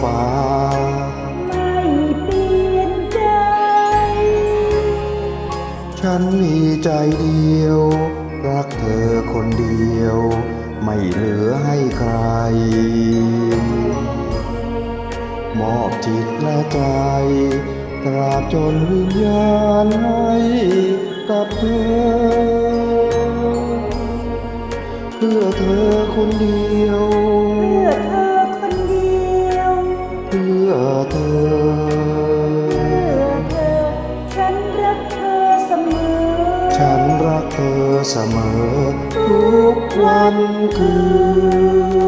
ฟ้า ไม่เปลี่ยนใจ ฉันมีใจเดียว รักเธอคนเดียว ไม่เหลือให้ใคร มอบจิตและใจตราบจนวิญญาณให้กับเธอ เพื่อเธอคนเดียว เพื่อเธอ ฉันรักเธอเสมอ ทุกวันคืน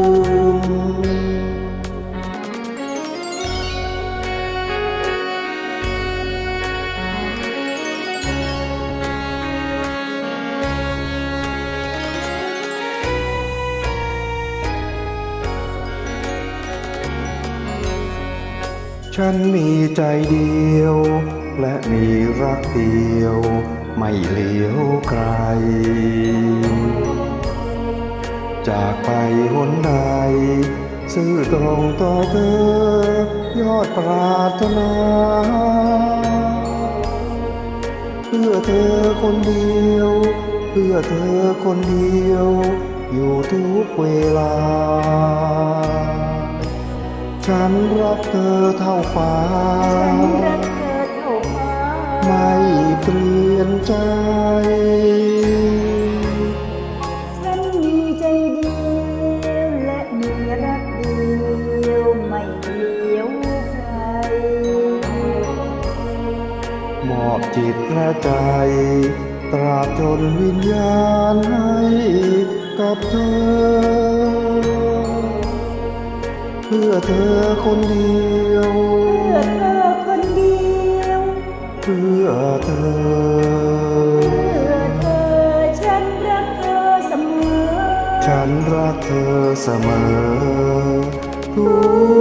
ฉันมีใจเดียว และมีรักเดียว ไม่เลี้ยวใครจากไปหนใดซื่อตรงต่อเธอยอดปรารถนาเพื่อเธอคนเดียว เพื่อเธอคนเดียว อยู่ทุกเวลา ฉันรักเธอเท่าฟ้าฉันรักเธอเท่าฟ้า ไม่เปลี่ยนใจฉันมีใจเดียวและมีรักเดียวไม่เลี้ยวใครมอบจิตและใจ ตราบจนวิญญาณให้กับเธอ เพื่อเธอคนเดียว เพื่อเธอคนเดียว เพื่อเธอเพื่อเธอ ฉันรักเธอเสมอ ฉันรักเธอเสมอทุก